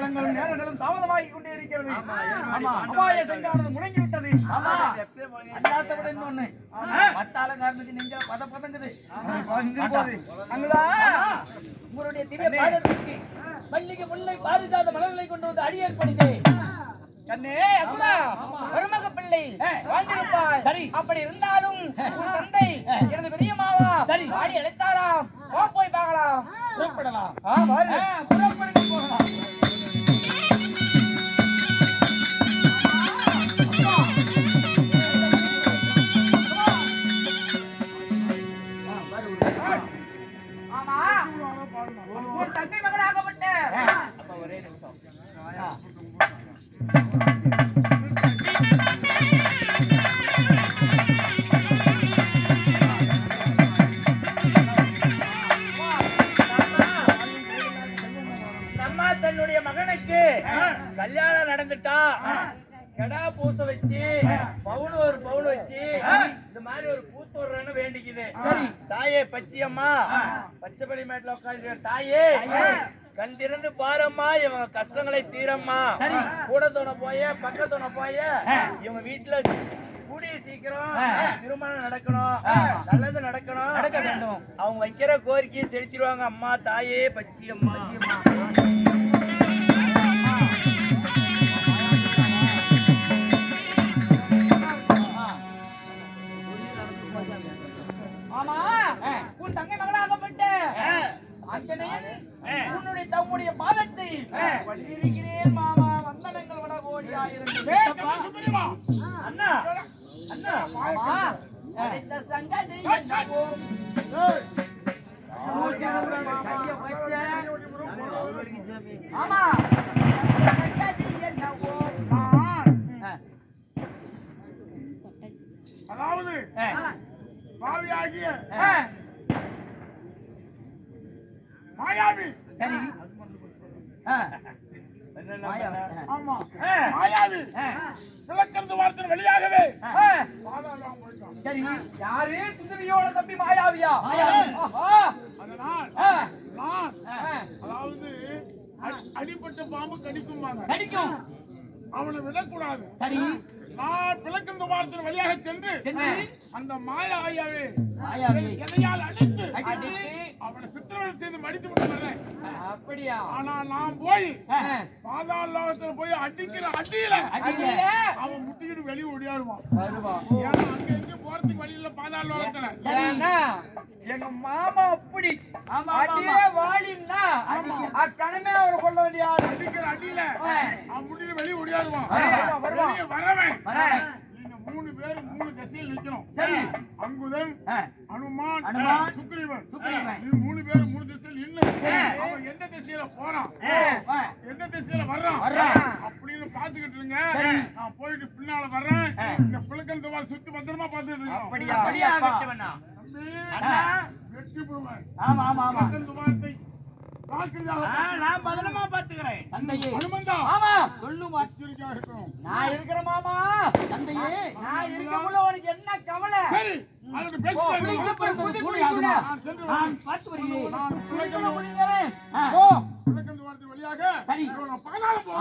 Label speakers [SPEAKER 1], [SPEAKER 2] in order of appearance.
[SPEAKER 1] காலங்களும் நேரங்களும் தாமதமாகி கொண்டே இருக்கிறது
[SPEAKER 2] ஆமா,
[SPEAKER 1] அபாய. சங்கானது முடங்கி விட்டது
[SPEAKER 2] ஆமா.
[SPEAKER 1] விட இன்னொன்னு. பத்தால காரணத்துக்கு நெஞ்ச பத பதங்குது. அங்கடா
[SPEAKER 3] உங்களுடைய திவ்ய பாதத்திற்கு மல்லிகை முல்லை பாரிஜாத மலர்களை கொண்டு வந்து அடியேற் பணித்தேன்
[SPEAKER 1] கண்ணே. மருமக பிள்ளை. வாழ்ந்திருப்பாய்
[SPEAKER 3] சரி.
[SPEAKER 1] அப்படி இருந்தாலும் உன் தந்தை எனது பெரிய மாவா
[SPEAKER 3] சரி.
[SPEAKER 1] ஆடி அழைத்தாராம். போய் பார்க்கலாம்.
[SPEAKER 3] புறப்படலாம்.
[SPEAKER 1] புறப்படுங்க போகலாம்
[SPEAKER 2] தன்னுடைய மகனுக்கு கல்யாணம் நடந்துட்டா கடா பூச வச்சு பவுன் ஒரு பவுன் வச்சு இந்த மாதிரி ஒரு பூத்து விடுறேன்னு வேண்டிக்குது. தாயே பச்சியம்மா. பச்சைப்படி மேட்ல உட்காந்து தாயே. கண் திறந்து பாரம்மா இவன் கஷ்டங்களை தீரம்மா. கூட துணை போய பக்க துணை போய இவங்க வீட்டுல கூடிய சீக்கிரம் திருமணம் நடக்கணும். நல்லது நடக்கணும்.
[SPEAKER 1] நடக்க வேண்டும்.
[SPEAKER 2] அவங்க வைக்கிற கோரிக்கையை செலுத்திடுவாங்க. அம்மா தாயே பச்சியம்மா
[SPEAKER 1] ஆமா. உன் தங்கை மகனாகப்பட்ட அஞ்சனையன் உன்னுடைய தம்முடைய பாதத்தை வள்ளிருக்கிறேன் மாமா. வந்தனங்கள் வட கோடியாயிரம்
[SPEAKER 2] அண்ணா. அண்ணா.
[SPEAKER 1] மாமா இந்த சங்கதி. ஆமா என்னவோ?
[SPEAKER 4] அதாவது பாவியாகிய மாயாவி வெளியாகவே.
[SPEAKER 1] சரி. யாரு? சுந்தரியோட தம்பி மாயாவியா.
[SPEAKER 4] அதனால். அதாவது அடி- அடிபட்ட பாம்பு கடிக்கும்பாங்க.
[SPEAKER 1] கடிக்கும்.
[SPEAKER 4] அவனை விடக்கூடாது.
[SPEAKER 1] சரி.
[SPEAKER 4] நான் பிளக்கந்து வார்த்தை வழியாக சென்று அந்த மாயா ஆயாவே எதையால் அடித்து அவனை சித்திரவதை செய்து மடித்து விட்டு
[SPEAKER 1] அப்படியா?
[SPEAKER 4] ஆனா நான் போய் பாதாள லோகத்துல போய் அடிக்கிற அடியில அவன் முட்டிக்கிட்டு வெளியே ஓடியாருவான். ஏன்னா அங்க எங்க போறதுக்கு வழி இல்ல பாதாள லோகத்துல.
[SPEAKER 1] எங்க மாமா அப்படி அடியே வாலின்னா அக்கணமே அவர் கொள்ள வேண்டிய
[SPEAKER 4] அடிக்கிற அடியில. அவன் முட்டிட்டு வெளியே ஓடியாருவான்.
[SPEAKER 1] வருவான்,
[SPEAKER 4] நீங்க மூணு பேர் மூணு திசையில் நிக்கணும்
[SPEAKER 1] சரி.
[SPEAKER 4] அங்குதன் அனுமான்
[SPEAKER 1] அனுமான்,
[SPEAKER 4] சுக்ரீவன்
[SPEAKER 1] சுக்ரீவன்.
[SPEAKER 4] நீ மூணு பேர் மூணு திசையில் நின்னு. அவன் எந்த திசையில போறான். எந்த திசையில வர்றான். அப்படின்னு பாத்துக்கிட்டு இருங்க. நான் போயிட்டு பின்னால வர்றேன். இந்த பிள்ளைகள் தவால் சுத்தி பத்திரமா பாத்துட்டு இருக்கோம்
[SPEAKER 1] அப்படியா?
[SPEAKER 2] அப்படியா.
[SPEAKER 4] வெற்றி போடுவேன்
[SPEAKER 1] ஆமா ஆமா ஆமா
[SPEAKER 4] துவாரத்தை
[SPEAKER 2] நான் பத்திரமா பாத்துக்கிறேன்
[SPEAKER 1] தந்தையே.
[SPEAKER 4] அனுமந்தா
[SPEAKER 1] ஆமா.
[SPEAKER 4] இருக்கணும்
[SPEAKER 1] நான் இருக்கிற மாமா. தந்தையே நான் உனக்கு என்ன கவலை?
[SPEAKER 4] சரி பேசுறேன்
[SPEAKER 1] நான் பார்த்து வருகிறேன்.
[SPEAKER 4] நான் வழியாக
[SPEAKER 1] சரி.